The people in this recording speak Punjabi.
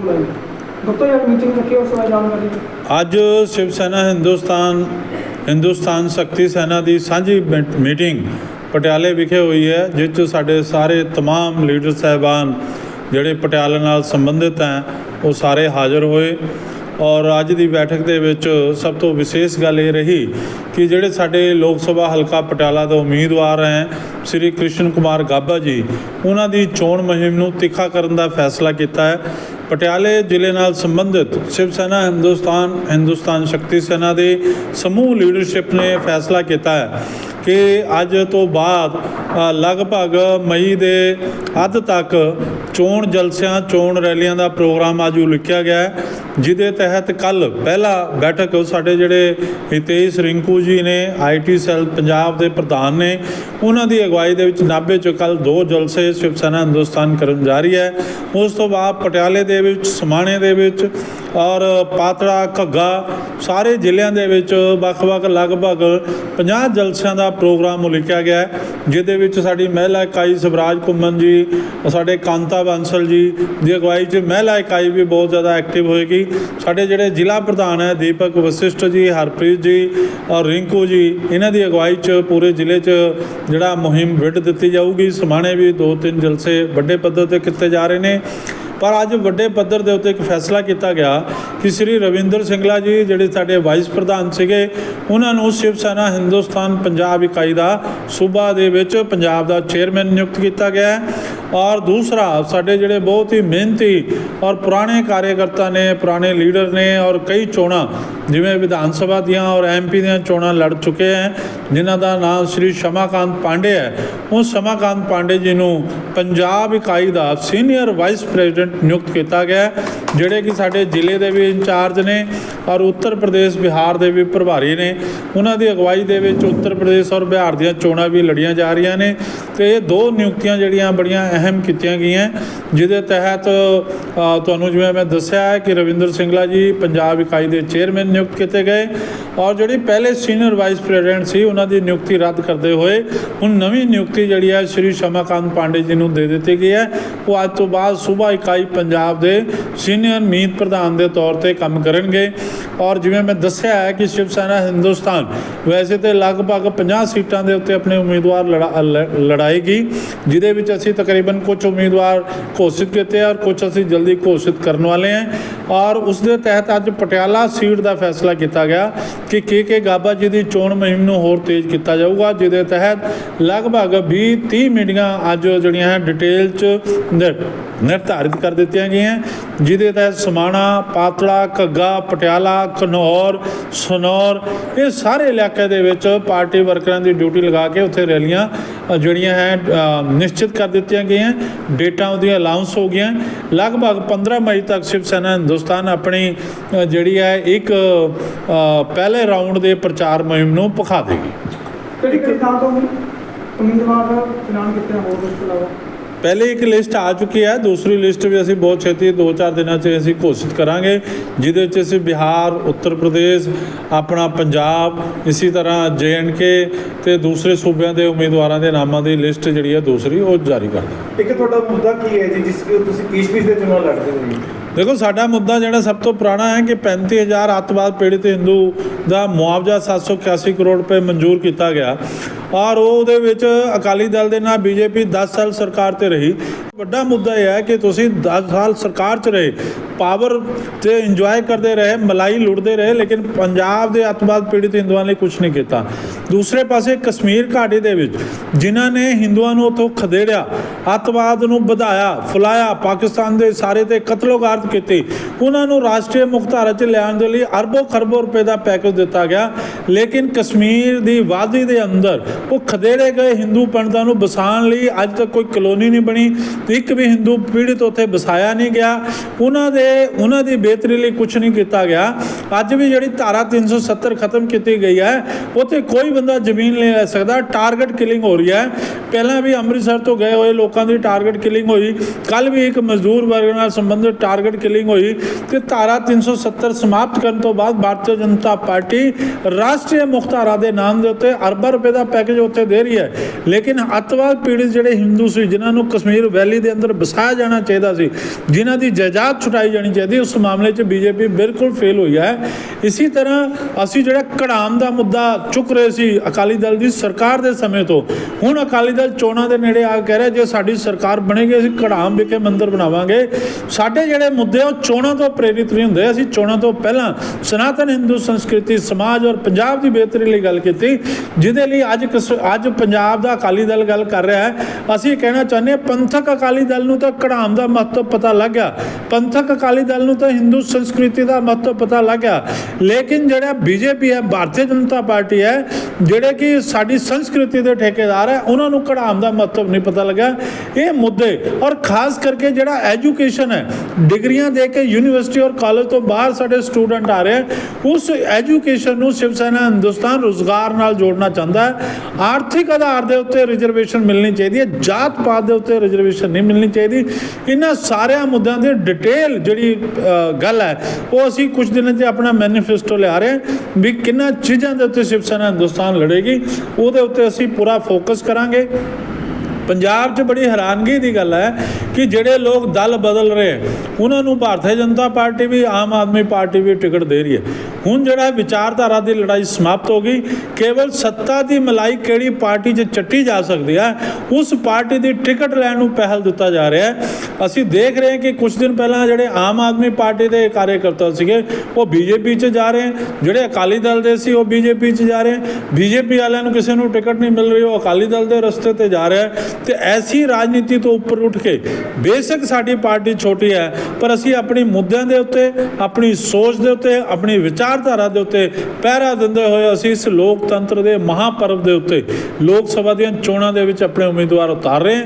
ਬੁਲਾਈ ਡਾਕਟਰ ਯਾਰ ਮੀਟਿੰਗ ਰੱਖੀ ਉਸ ਬਾਰੇ ਜਾਣਕਾਰੀ ਦਿਓ। ਅੱਜ ਸ਼ਿਵ ਸੈਨਾ ਹਿੰਦੁਸਤਾਨ ਹਿੰਦੁਸਤਾਨ ਸ਼ਕਤੀ ਸੈਨਾ ਦੀ ਸਾਂਝੀ ਮੀ- ਮੀਟਿੰਗ ਪਟਿਆਲੇ ਵਿਖੇ ਹੋਈ ਹੈ ਜਿਸ 'ਚ ਸਾਡੇ ਸਾਰੇ तमाम ਲੀਡਰ ਸਾਹਿਬਾਨ ਜਿਹੜੇ ਪਟਿਆਲੇ ਨਾਲ ਸੰਬੰਧਿਤ ਹੈ ਉਹ ਸਾਰੇ ਹਾਜ਼ਰ ਹੋਏ ਔਰ ਅੱਜ ਦੀ ਬੈਠਕ ਦੇ ਵਿੱਚ ਸਭ ਤੋਂ ਵਿਸ਼ੇਸ਼ ਗੱਲ ਇਹ ਰਹੀ ਕਿ ਜਿਹੜੇ ਸਾਡੇ ਲੋਕ ਸਭਾ ਹਲਕਾ ਪਟਿਆਲਾ ਦੇ ਉਮੀਦਵਾਰ ਹੈ, ਸ੍ਰੀ ਕ੍ਰਿਸ਼ਨ ਕੁਮਾਰ ਗਾਬਾ ਜੀ, ਉਹਨਾਂ ਦੀ ਚੋਣ ਮੁਹਿੰਮ ਨੂੰ ਤਿੱਖਾ ਕਰਨ ਦਾ ਫੈਸਲਾ ਕੀਤਾ ਹੈ। ਪਟਿਆਲੇ ਜ਼ਿਲ੍ਹੇ ਨਾਲ ਸੰਬੰਧਿਤ ਸ਼ਿਵ ਸੈਨਾ, ਹਿੰਦੁਸਤਾਨ ਹਿੰਦੁਸਤਾਨ ਸ਼ਕਤੀ ਸੈਨਾ ਦੇ ਸਮੂਹ ਲੀਡਰਸ਼ਿਪ ਨੇ ਫੈਸਲਾ ਕੀਤਾ ਹੈ ਕਿ ਅੱਜ ਤੋਂ ਬਾਅਦ ਲਗਭਗ ਮਈ ਦੇ ਅੱਧ ਤੱਕ ਚੋਣ ਜਲਸਿਆਂ, ਚੋਣ ਰੈਲੀਆਂ ਦਾ ਪ੍ਰੋਗਰਾਮ ਅੱਜ ਉਲੀਕਿਆ ਗਿਆ ਜਿਹਦੇ ਤਹਿਤ ਕੱਲ ਪਹਿਲਾ ਬੈਠਕ ਸਾਡੇ ਜਿਹੜੇ ਹਿਤੇਸ਼ ਰਿੰਕੂ ਜੀ ਨੇ ਆਈਟੀ ਸੈੱਲ ਪੰਜਾਬ ਦੇ ਪ੍ਰਧਾਨ ਨੇ, ਉਹਨਾਂ ਦੀ ਅਗਵਾਈ ਦੇ ਵਿੱਚ ਨਾਭੇ ਚ ਕੱਲ ਦੋ ਜਲਸੇ ਸ਼ਿਵ ਸੈਨਾ ਹਿੰਦੁਸਤਾਨ ਕਰਨ ਜਾ ਰਹੀ ਹੈ। ਉਸ ਤੋਂ ਬਾਅਦ ਪਟਿਆਲੇ ਦੇ ਵਿੱਚ, ਸਮਾਣੇ ਦੇ ਵਿੱਚ ਔਰ ਪਾਤੜਾ, ਘੱਗਾ ਸਾਰੇ ਜ਼ਿਲ੍ਹਿਆਂ ਦੇ ਵਿੱਚ ਵੱਖ-ਵੱਖ ਲਗਭਗ 50 ਜਲਸਿਆਂ ਦਾ ਪ੍ਰੋਗਰਾਮ ਉਲੀਕਿਆ ਗਿਆ ਜਿਹਦੇ ਵਿੱਚ ਸਾਡੀ ਮਹਿਲਾ ਇਕਾਈ ਸਵਰਾਜ ਕੁੰਮਨ ਜੀ, ਸਾਡੇ ਕਾਂਤਾ ਅੰਸਲ ਜੀ ਦੀ ਅਗਵਾਈ 'ਚ ਮਹਿਲਾ ਇਕਾਈ ਵੀ ਬਹੁਤ ਜ਼ਿਆਦਾ ਐਕਟਿਵ ਹੋਏਗੀ। ਸਾਡੇ ਜਿਹੜੇ ਜ਼ਿਲ੍ਹਾ ਪ੍ਰਧਾਨ ਹੈ, ਦੀਪਕ ਵਸਿਸ਼ਟ ਜੀ, ਹਰਪ੍ਰੀਤ ਜੀ ਔਰ ਰਿੰਕੂ ਜੀ, ਇਹਨਾਂ ਦੀ ਅਗਵਾਈ 'ਚ ਪੂਰੇ ਜ਼ਿਲ੍ਹੇ 'ਚ ਜਿਹੜਾ ਮੁਹਿੰਮ ਵਿੱਢ ਦਿੱਤੀ ਜਾਊਗੀ। ਸਮਾਣੇ ਵੀ ਦੋ ਤਿੰਨ ਜਲਸੇ ਵੱਡੇ ਪੱਧਰ ਤੇ ਕੀਤੇ ਜਾ ਰਹੇ ਨੇ। ਪਰ ਅੱਜ ਵੱਡੇ ਪੱਧਰ ਦੇ ਉੱਤੇ ਇੱਕ ਫੈਸਲਾ ਕੀਤਾ ਗਿਆ ਕਿ ਸ੍ਰੀ ਰਵਿੰਦਰ ਸਿੰਘਲਾ ਜੀ ਜਿਹੜੇ ਸਾਡੇ ਵਾਈਸ ਪ੍ਰਧਾਨ ਸੀਗੇ, ਉਹਨਾਂ ਨੂੰ ਸ਼ਿਵ ਸੈਨਾ ਹਿੰਦੁਸਤਾਨ ਪੰਜਾਬ ਇਕਾਈ ਦਾ ਸੂਬਾ ਦੇ ਵਿੱਚ ਪੰਜਾਬ ਦਾ ਚੇਅਰਮੈਨ ਨਿਯੁਕਤ ਕੀਤਾ ਗਿਆ ਹੈ। ਔਰ ਦੂਸਰਾ, ਸਾਡੇ ਜਿਹੜੇ ਬਹੁਤ ਹੀ ਮਿਹਨਤੀ ਔਰ ਪੁਰਾਣੇ ਕਾਰਜਕਰਤਾ ਨੇ, ਪੁਰਾਣੇ ਲੀਡਰ ਨੇ ਔਰ ਕਈ ਚੋਣਾਂ, ਜਿਵੇਂ ਵਿਧਾਨ ਸਭਾ ਦੀਆਂ ਔਰ ਐਮਪੀ ਦੀਆਂ ਚੋਣਾਂ ਲੜ ਚੁੱਕੇ ਹੈ, ਜਿਨ੍ਹਾਂ ਦਾ ਨਾਮ ਸ੍ਰੀ ਸ਼ਮਾਕਾਂਤ ਪਾਂਡੇ ਹੈ। ਉਹ ਸ਼ਮਾਕਾਂਤ ਪਾਂਡੇ ਜੀ ਨੂੰ ਪੰਜਾਬ ਇਕਾਈ ਦਾ ਸੀਨੀਅਰ ਵਾਈਸ ਪ੍ਰੈਜ਼ੀਡੈਂਟ ਨਿਯੁਕਤ ਕੀਤਾ ਗਿਆ ਜਿਹੜੇ ਕਿ ਸਾਡੇ ਜ਼ਿਲ੍ਹੇ ਦੇ ਵੀ ਇੰਚਾਰਜ ਨੇ ਔਰ ਉੱਤਰ ਪ੍ਰਦੇਸ਼, ਬਿਹਾਰ ਦੇ ਵੀ ਪ੍ਰਭਾਰੀ ਨੇ। ਉਹਨਾਂ ਦੀ ਅਗਵਾਈ ਦੇ ਵਿੱਚ ਉੱਤਰ ਪ੍ਰਦੇਸ਼ ਔਰ ਬਿਹਾਰ ਦੀਆਂ ਚੋਣਾਂ ਵੀ ਲੜੀਆਂ ਜਾ ਰਹੀਆਂ ਨੇ ਤੇ ਇਹ ਦੋ ਨਿਯੁਕਤੀਆਂ ਜਿਹੜੀਆਂ ਬੜੀਆਂ ਅਹਿਮ ਕੀਤੀਆਂ ਗਈਆਂ, ਜਿਹਦੇ ਤਹਿਤ ਤੁਹਾਨੂੰ ਜਿਵੇਂ ਮੈਂ ਦੱਸਿਆ ਹੈ ਕਿ ਰਵਿੰਦਰ ਸਿੰਘਲਾ ਜੀ ਪੰਜਾਬ ਇਕਾਈ ਦੇ ਚੇਅਰਮੈਨ ਨਿਯੁਕਤ ਕੀਤੇ ਗਏ ਔਰ ਜਿਹੜੀ ਪਹਿਲੇ ਸੀਨੀਅਰ ਵਾਈਸ ਪ੍ਰੈਜ਼ੀਡੈਂਟ ਸੀ, ਉਹਨਾਂ ਦੀ ਨਿਯੁਕਤੀ ਰੱਦ ਕਰਦੇ ਹੋਏ ਹੁਣ ਨਵੀਂ ਨਿਯੁਕਤੀ ਜਿਹੜੀ ਹੈ, ਸ਼੍ਰੀ ਸ਼ਮਾਕਾਂਤ ਪਾਂਡੇ ਜੀ ਨੂੰ ਦੇ ਦਿੱਤੀ ਗਈ ਹੈ। ਉਹ ਅੱਜ ਤੋਂ ਬਾਅਦ ਸੂਬਾ ਇਕਾਈ ਪੰਜਾਬ ਦੇ ਸੀਨੀਅਰ ਮੀਤ ਪ੍ਰਧਾਨ ਦੇ ਤੌਰ ਤੇ ਕੰਮ ਕਰਨਗੇ। ਔਰ ਜਿਵੇਂ ਮੈਂ ਦੱਸਿਆ ਹੈ ਕਿ ਸ਼ਿਵ ਸੈਨਾ ਹਿੰਦੁਸਤਾਨ ਵੈਸੇ ਤੇ ਲਗਭਗ 50 ਸੀਟਾਂ ਦੇ ਉੱਤੇ ਆਪਣੇ ਉਮੀਦਵਾਰ ਲੜਾ- ਲ- ਲੜਾਏਗੀ, ਜਿਹਦੇ ਵਿੱਚ ਅਸੀਂ ਤਕਰੀਬਨ ਕੁਝ ਉਮੀਦਵਾਰ ਘੋਸ਼ਿਤ ਕੀਤੇ ਔਰ ਕੁਝ ਅਸੀਂ ਜਲਦੀ ਘੋਸ਼ਿਤ ਕਰਨ ਵਾਲੇ ਹਾਂ ਔਰ ਉਸ ਦੇ ਤਹਿਤ ਅੱਜ ਪਟਿਆਲਾ ਸੀਟ ਦਾ ਫੈਸਲਾ ਕੀਤਾ ਗਿਆ ਕਿ ਕੇ ਕੇ ਗਾਬਾ ਜੀ ਦੀ ਚੋਣ ਮੁਹਿੰਮ ਨੂੰ ਹੋਰ ਤੇਜ਼ ਕੀਤਾ ਜਾਊਗਾ, ਜਿਹਦੇ ਤਹਿਤ ਲਗਭਗ 20 30 ਮੀਟਿੰਗਾਂ ਅੱਜ ਜਿਹੜੀਆਂ ਹੈ ਡਿਟੇਲ ਚ ਨਿਰ- ਨਿਰਧਾਰਿਤ ਕਰ ਦਿੱਤੀਆਂ ਗਈਆਂ। ਜਿਹਦੇ ਤਹਿਤ ਸਮਾਣਾ, ਪਾਤੜਾ, ਘੱਗਾ, ਪਟਿਆਲਾ ਘਨੌਰ ਸਨੌਰ, ਇਹ ਸਾਰੇ ਇਲਾਕੇ ਦੇ ਵਿੱਚ ਪਾਰਟੀ ਵਰਕਰਾਂ ਦੀ ਡਿਊਟੀ ਲਗਾ ਕੇ ਉੱਥੇ ਰੈਲੀਆਂ ਜਿਹੜੀਆਂ ਹੈ ਨਿਸ਼ਚਿਤ ਕਰ ਦਿੱਤੀਆਂ ਗਈਆਂ। ਡੇਟਾਂ ਉਹਦੀਆਂ ਅਲਾਉਂਸ ਹੋ ਗਈਆਂ। ਲਗਭਗ 15 ਮਈ ਤੱਕ ਸ਼ਿਵ ਸੈਨਾ ਹਿੰਦੁਸਤਾਨ ਆਪਣੀ ਜਿਹੜੀ ਹੈ ਇੱਕ ਪਹਿਲੇ ਰਾਊਂਡ ਦੇ ਪ੍ਰਚਾਰ ਮੁਹਿੰਮ ਨੂੰ ਪਖਾ ਦੇਗੀ। ਕਿਹੜੀ ਥਾਂ ਤੋਂ ਉਮੀਦਵਾਰ ਐਲਾਨ ਕੀਤਾ ਹੋਰ ਉਸ ਤੋਂ ਇਲਾਵਾ? ਪਹਿਲੇ ਇੱਕ ਲਿਸਟ ਆ ਚੁੱਕੀ ਹੈ ਦੂਸਰੀ ਲਿਸਟ ਵੀ ਅਸੀਂ ਬਹੁਤ ਛੇਤੀ 2-4 ਦਿਨਾਂ 'ਚ ਅਸੀਂ ਘੋਸ਼ਿਤ ਕਰਾਂਗੇ ਜਿਹਦੇ ਵਿੱਚ ਅਸੀਂ ਬਿਹਾਰ ਉੱਤਰ ਪ੍ਰਦੇਸ਼ ਆਪਣਾ ਪੰਜਾਬ ਇਸੇ ਤਰ੍ਹਾਂ ਕੇ ਤੇ ਦੂਸਰੇ ਸੂਬਿਆਂ ਦੇ ਉਮੀਦਵਾਰਾਂ ਦੇ ਨਾਮਾਂ ਦੀ ਲਿਸਟ ਜਿਹੜੀ ਹੈ ਦੂਸਰੀ ਉਹ ਜਾਰੀ ਕਰ ਦਾਂਗੇ ਇੱਕ ਤੁਹਾਡਾ ਮੁੱਦਾ ਕੀ ਹੈ ਜੀ ਜਿਸ ਤੁਸੀਂ ਪੀਸ-ਪੀਸ ਦੇ ਚੁਣਾਵ ਲੜਦੇ ਹੋ ਦੇਖੋ, ਸਾਡਾ ਮੁੱਦਾ ਜਿਹੜਾ ਸਭ ਤੋਂ ਪੁਰਾਣਾ ਹੈ ਕਿ 35000 ਅੱਤਵਾਦ ਪੀੜਿਤ ਹਿੰਦੂ ਦਾ ਮੁਆਵਜ਼ਾ 781 ਕਰੋੜ ਰੁਪਏ ਮਨਜ਼ੂਰ ਕੀਤਾ ਗਿਆ। ਔਰ ਉਹਦੇ ਵਿੱਚ ਅਕਾਲੀ ਦਲ ਦੇ ਨਾਲ ਬੀਜੇਪੀ 10 ਸਾਲ ਸਰਕਾਰ ਤੇ ਰਹੀ। ਵੱਡਾ ਮੁੱਦਾ ਇਹ ਹੈ ਕਿ ਤੁਸੀਂ 10 ਸਾਲ ਸਰਕਾਰ 'ਚ ਰਹੇ, ਪਾਵਰ ਤੇ ਇੰਜੋਏ ਕਰਦੇ ਰਹੇ, ਮਲਾਈ ਲੁੱਟਦੇ ਰਹੇ, ਲੇਕਿਨ ਪੰਜਾਬ ਦੇ ਅੱਤਵਾਦ ਪੀੜਿਤ ਹਿੰਦੂਆਂ ਲਈ ਕੁਝ ਨਹੀਂ ਕੀਤਾ। ਦੂਸਰੇ ਪਾਸੇ ਕਸ਼ਮੀਰ ਘਾਟੀ ਦੇ ਵਿੱਚ ਜਿਨ੍ਹਾਂ ਨੇ ਹਿੰਦੂਆਂ ਨੂੰ ਉੱਥੋਂ ਖਦੇੜਿਆ, ਅੱਤਵਾਦ ਨੂੰ ਵਧਾਇਆ, ਫੁਲਾਇਆ, ਪਾਕਿਸਤਾਨ ਦੇ ਸਾਰੇ ਤੇ ਕਤਲੋਗਾਰਤ ਕੀਤੀ। ਉਹਨਾਂ ਨੂੰ ਰਾਸ਼ਟਰੀ ਮੁਖਤਾਰਾ 'ਚ ਲਿਆਉਣ ਦੇ ਲਈ ਅਰਬੋਂ ਖਰਬੋਂ ਰੁਪਏ ਦਾ ਪੈਕੇਜ ਦਿੱਤਾ ਗਿਆ। ਲੇਕਿਨ ਕਸ਼ਮੀਰ ਦੀ ਵਾਦੀ ਦੇ ਅੰਦਰ ਉਹ ਖਦੇੜੇ ਗਏ ਹਿੰਦੂ ਪੰਡਤਾਂ ਨੂੰ ਬਸਾਉਣ ਲਈ ਅੱਜ ਤੱਕ ਕੋਈ ਕਲੋਨੀ ਨਹੀਂ ਬਣੀ। ਤੇ ਇੱਕ ਵੀ ਹਿੰਦੂ ਪੀੜਤ ਉੱਥੇ ਬਸਾਇਆ ਨਹੀਂ ਗਿਆ। ਉਹਨਾਂ ਦੇ, ਉਹਨਾਂ ਦੀ ਬਿਹਤਰੀ ਲਈ ਕੁਝ ਨਹੀਂ ਕੀਤਾ ਗਿਆ। ਅੱਜ ਵੀ ਜਿਹੜੀ ਧਾਰਾ 370 ਖਤਮ ਕੀਤੀ ਗਈ ਹੈ, ਉੱਥੇ ਕੋਈ ਬੰਦਾ ਜ਼ਮੀਨ ਨਹੀਂ ਲੈ ਸਕਦਾ। ਟਾਰਗੇਟ ਕਿਲਿੰਗ ਹੋ ਰਹੀ ਹੈ। ਪਹਿਲਾਂ ਵੀ ਅੰਮ੍ਰਿਤਸਰ ਤੋਂ ਗਏ ਹੋਏ ਲੋਕਾਂ ਦੀ ਟਾਰਗੇਟ ਕਿਲਿੰਗ ਹੋਈ ਕੱਲ ਵੀ ਇੱਕ ਮਜ਼ਦੂਰ ਵਰਗ ਨਾਲ ਸੰਬੰਧਿਤ ਟਾਰਗੇਟ ਕਿਲਿੰਗ ਹੋਈ ਤੇ ਧਾਰਾ 370 ਸਮਾਪਤ ਕਰਨ ਤੋਂ ਬਾਅਦ ਭਾਰਤੀ ਜਨਤਾ ਪਾਰਟੀ ਰਾਸ਼ਟਰੀ ਮੁਖਤਾਰਾ ਦੇ ਨਾਮ ਦੇ ਉੱਤੇ ਅਰਬਾਂ ਰੁਪਏ ਦਾ ਪੈਕੇਜ ਉੱਥੇ ਦੇ ਰਹੀ ਹੈ। ਲੇਕਿਨ ਅੱਤਵਾਦ ਪੀੜਿਤ ਜਿਹੜੇ ਹਿੰਦੂ ਸੀ, ਜਿਨ੍ਹਾਂ ਨੂੰ ਕਸ਼ਮੀਰ ਵੈਲੀ ਦੇ ਅੰਦਰ ਵਸਾਇਆ ਜਾਣਾ ਚਾਹੀਦਾ ਸੀ, ਜਿਨ੍ਹਾਂ ਦੀ ਜਾਇਦਾਦ ਛੁਟਾਈ ਜਾਣੀ ਚਾਹੀਦੀ, ਉਸ ਮਾਮਲੇ 'ਚ ਬੀਜੇਪੀ ਬਿਲਕੁਲ ਫੇਲ ਹੋਈ ਹੈ। ਇਸੇ ਤਰ੍ਹਾਂ ਅਸੀਂ ਜਿਹੜਾ ਕੜਾਮ ਦਾ ਮੁੱਦਾ ਚੁੱਕ ਰਹੇ ਸੀ ਅਕਾਲੀ ਦਲ ਦੀ ਸਰਕਾਰ ਦੇ ਸਮੇਂ ਤੋਂ, ਹੁਣ ਅਕਾਲੀ ਦਲ ਚੋਣਾਂ ਦੇ ਨੇੜੇ ਆ ਕੇ ਕਹਿ ਰਿਹਾ, ਜੇ ਸਾਡੀ ਸਰਕਾਰ ਬਣੇਗੀ, ਅਸੀਂ ਕੜਾਮ ਵਿਖੇ ਮੰਦਿਰ ਬਣਾਵਾਂਗੇ। ਸਾਡੇ ਜਿਹੜੇ ਮੁੱਦੇ ਉਹ ਚੋਣਾਂ ਤੋਂ ਪ੍ਰੇਰਿਤ ਨਹੀਂ ਹੁੰਦੇ ਅਸੀਂ ਚੋਣਾਂ ਤੋਂ ਪਹਿਲਾਂ ਸਨਾਤਨ, ਹਿੰਦੂ, ਸੰਸਕ੍ਰਿਤੀ, ਸਮਾਜ ਔਰ ਪੰਜਾਬ ਦੀ ਬਿਹਤਰੀ ਲਈ ਗੱਲ ਕੀਤੀ, ਜਿਹਦੇ ਲਈ ਅੱਜ ਕਿਸ- ਅੱਜ ਪੰਜਾਬ ਦਾ ਅਕਾਲੀ ਦਲ ਗੱਲ ਕਰ ਰਿਹਾ ਹੈ। ਅਸੀਂ ਕਹਿਣਾ ਚਾਹੁੰਦੇ ਹਾਂ, ਪੰਥਕ ਅਕਾਲੀ ਦਲ ਨੂੰ ਤਾਂ ਕੜਾਮ ਦਾ ਮਹੱਤਵ ਪਤਾ ਲੱਗ ਗਿਆ। ਪੰਥਕ ਅਕਾਲੀ ਦਲ ਨੂੰ ਤਾਂ ਹਿੰਦੂ ਸੰਸਕ੍ਰਿਤੀ ਦਾ ਮਹੱਤਵ ਪਤਾ ਲੱਗ ਗਿਆ। ਲੇਕਿਨ ਜਿਹੜਾ ਬੀਜੇਪੀ ਹੈ, ਭਾਰਤੀ ਜਨਤਾ ਪਾਰਟੀ ਹੈ, ਜਿਹੜੇ ਕਿ ਸਾਡੀ ਸੰਸਕ੍ਰਿਤੀ ਦੇ ਠੇਕੇਦਾਰ ਹੈ, ਉਹਨਾਂ ਨੂੰ ਕੜਾਮ ਦਾ ਮਹੱਤਵ ਨਹੀਂ ਪਤਾ ਲੱਗਾ ਇਹ ਮੁੱਦੇ, ਔਰ ਖਾਸ ਕਰਕੇ ਜਿਹੜਾ ਐਜੂਕੇਸ਼ਨ ਹੈ, ਡਿਗਰੀਆਂ ਦੇ ਕੇ ਯੂਨੀਵਰਸਿਟੀ ਔਰ ਕਾਲਜ ਤੋਂ ਬਾਹਰ ਸਾਡੇ ਸਟੂਡੈਂਟ ਆ ਰਹੇ ਉਸ ਐਜੂਕੇਸ਼ਨ ਨੂੰ ਸ਼ਿਵ ਸੈਨਾ ਹਿੰਦੁਸਤਾਨ ਰੋਜ਼ਗਾਰ ਨਾਲ ਜੋੜਨਾ ਚਾਹੁੰਦਾ ਹੈ। ਆਰਥਿਕ ਆਧਾਰ ਦੇ ਉੱਤੇ ਰਿਜ਼ਰਵੇਸ਼ਨ ਮਿਲਣੀ ਚਾਹੀਦੀ ਹੈ। ਜਾਤ ਪਾਤ ਦੇ ਉੱਤੇ ਰਿਜ਼ਰਵੇਸ਼ਨ ਨਹੀਂ ਮਿਲਣੀ ਚਾਹੀਦੀ। ਇਹਨਾਂ ਸਾਰਿਆਂ ਮੁੱਦਿਆਂ ਦੀ ਡਿਟੇਲ ਜਿਹੜੀ ਗੱਲ ਹੈ, ਉਹ ਅਸੀਂ ਕੁਝ ਦਿਨਾਂ 'ਚ ਆਪਣਾ ਮੈਨੀਫੈਸਟੋ ਲਿਆ ਰਹੇ ਵੀ ਕਿੰਨਾ ਚੀਜ਼ਾਂ ਦੇ ਉੱਤੇ ਸ਼ਿਵ ਸੈਨਾ ਹਿੰਦੁਸਤਾਨ ਲੜੇਗੀ। ਉਹਦੇ ਉੱਤੇ ਅਸੀਂ ਪੂਰਾ ਫੋਕਸ ਕਰਾਂਗੇ। ਪੰਜਾਬ 'ਚ ਬੜੀ ਹੈਰਾਨਗੀ ਦੀ ਗੱਲ ਹੈ ਕਿ ਜਿਹੜੇ ਲੋਕ ਦਲ ਬਦਲ ਰਹੇ ਹੈ, ਉਹਨਾਂ ਨੂੰ ਭਾਰਤੀ ਜਨਤਾ ਪਾਰਟੀ ਵੀ ਆਮ ਆਦਮੀ ਪਾਰਟੀ ਵੀ ਟਿਕਟ ਦੇ ਰਹੀ ਹੈ। ਹੁਣ ਜਿਹੜਾ ਵਿਚਾਰਧਾਰਾ ਦੀ ਲੜਾਈ ਸਮਾਪਤ ਹੋ ਗਈ ਕੇਵਲ ਸੱਤਾ ਦੀ ਮਲਾਈ ਕਿਹੜੀ ਪਾਰਟੀ 'ਚ ਚੱਟੀ ਜਾ ਸਕਦੀ ਹੈ ਉਸ ਪਾਰਟੀ ਦੀ ਟਿਕਟ ਲੈਣ ਨੂੰ ਪਹਿਲ ਦਿੱਤਾ ਜਾ ਰਿਹਾ ਹੈ। ਅਸੀਂ ਦੇਖ ਰਹੇ ਹਾਂ ਕਿ ਕੁਝ ਦਿਨ ਪਹਿਲਾਂ ਜਿਹੜੇ ਆਮ ਆਦਮੀ ਪਾਰਟੀ ਦੇ ਕਾਰਜਕਰਤਾ ਸੀਗੇ ਉਹ ਬੀਜੇਪੀ 'ਚ ਜਾ ਰਹੇ ਜਿਹੜੇ ਅਕਾਲੀ ਦਲ ਦੇ ਸੀ ਉਹ ਬੀਜੇਪੀ 'ਚ ਜਾ ਰਹੇ ਬੀਜੇਪੀ ਵਾਲਿਆਂ ਨੂੰ ਕਿਸੇ ਨੂੰ ਟਿਕਟ ਨਹੀਂ ਮਿਲ ਰਹੀ ਉਹ ਅਕਾਲੀ ਦਲ ਦੇ ਰਸਤੇ ਤੇ ਜਾ ਰਿਹਾ ਹੈ। ਤੇ ਐਸੀ ਰਾਜਨੀਤੀ ਤੋਂ ਉੱਪਰ ਉੱਠ ਕੇ ਬੇਸ਼ੱਕ ਸਾਡੀ ਪਾਰਟੀ ਛੋਟੀ ਹੈ, ਪਰ ਅਸੀਂ ਆਪਣੀ ਮੁੱਦਿਆਂ ਦੇ ਉੱਤੇ, ਆਪਣੀ ਸੋਚ ਦੇ ਉੱਤੇ, ਆਪਣੀ ਵਿਚਾਰਧਾਰਾ ਦੇ ਉੱਤੇ ਪਹਿਰਾ ਦਿੰਦੇ ਹੋਏ ਅਸੀਂ ਇਸ ਲੋਕਤੰਤਰ ਦੇ ਮਹਾਪਰਵ ਦੇ ਉੱਤੇ ਲੋਕ ਸਭਾ ਦੀਆਂ ਚੋਣਾਂ ਦੇ ਵਿੱਚ ਆਪਣੇ ਉਮੀਦਵਾਰ ਉਤਾਰ ਰਹੇ ਹਾਂ।